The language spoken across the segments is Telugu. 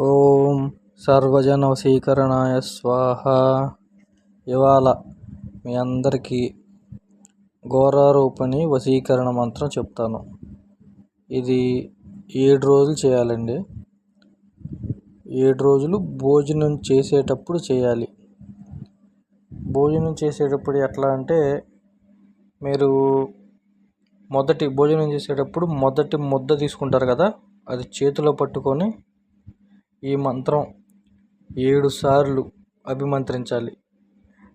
ఓం సర్వజన వశీకరణాయ స్వాహ. ఇవాళ మీ అందరికీ ఘోరారూపణి వశీకరణ మంత్రం చెప్తాను. ఇది ఏడు రోజులు చేయాలండి. ఏడు రోజులు భోజనం చేసేటప్పుడు చేయాలి. భోజనం చేసేటప్పుడు ఎట్లా అంటే మీరు మొదటి భోజనం చేసేటప్పుడు మొదటి ముద్ద తీసుకుంటారు కదా అది చేతిలో పట్టుకొని ఈ మంత్రం ఏడు సార్లు అభిమంత్రించాలి.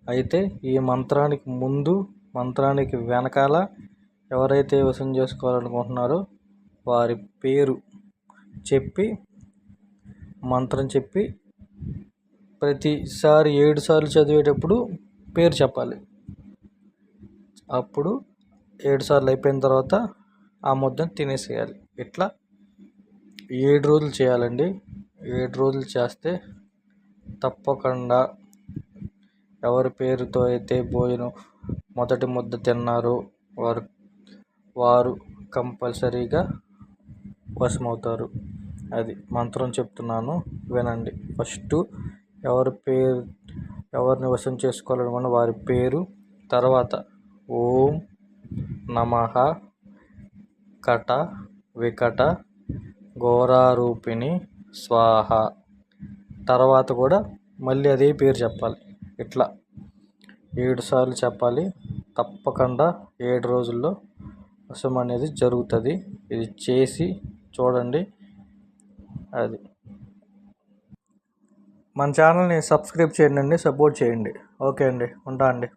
అయితే ఈ మంత్రానికి ముందు మంత్రానికి వెనకాల ఎవరైతే వశం చేసుకోవాలనుకుంటున్నారో వారి పేరు చెప్పి మంత్రం చెప్పి ప్రతిసారి ఏడు సార్లు చదివేటప్పుడు పేరు చెప్పాలి. అప్పుడు ఏడు సార్లు అయిపోయిన తర్వాత ఆ ముద్దను తినేసేయాలి. ఇట్లా ఏడు రోజులు చేయాలండి. ఏడు రోజులు చేస్తే తప్పకుండా ఎవరి పేరుతో అయితే భోజనం మొదటి ముద్ద తిన్నారో వారు వారు కంపల్సరీగా వశమవుతారు. అది మంత్రం చెప్తున్నాను వినండి. ఫస్ట్ ఎవరి పేరు ఎవరిని వశం చేసుకోవాలనుకున్న వారి పేరు తర్వాత ఓం నమ కట వికట ఘోరారూపిణి స్వాహ. తర్వాత కూడా మళ్ళీ అదే పేరు చెప్పాలి. ఇట్లా ఏడు సార్లు చెప్పాలి. తప్పకుండా ఏడు రోజుల్లో వశం అనేది జరుగుతుంది. ఇది చేసి చూడండి. అది. మన ఛానల్ని సబ్స్క్రైబ్ చేయండి సపోర్ట్ చేయండి. ఓకే అండి ఉంటా అండి.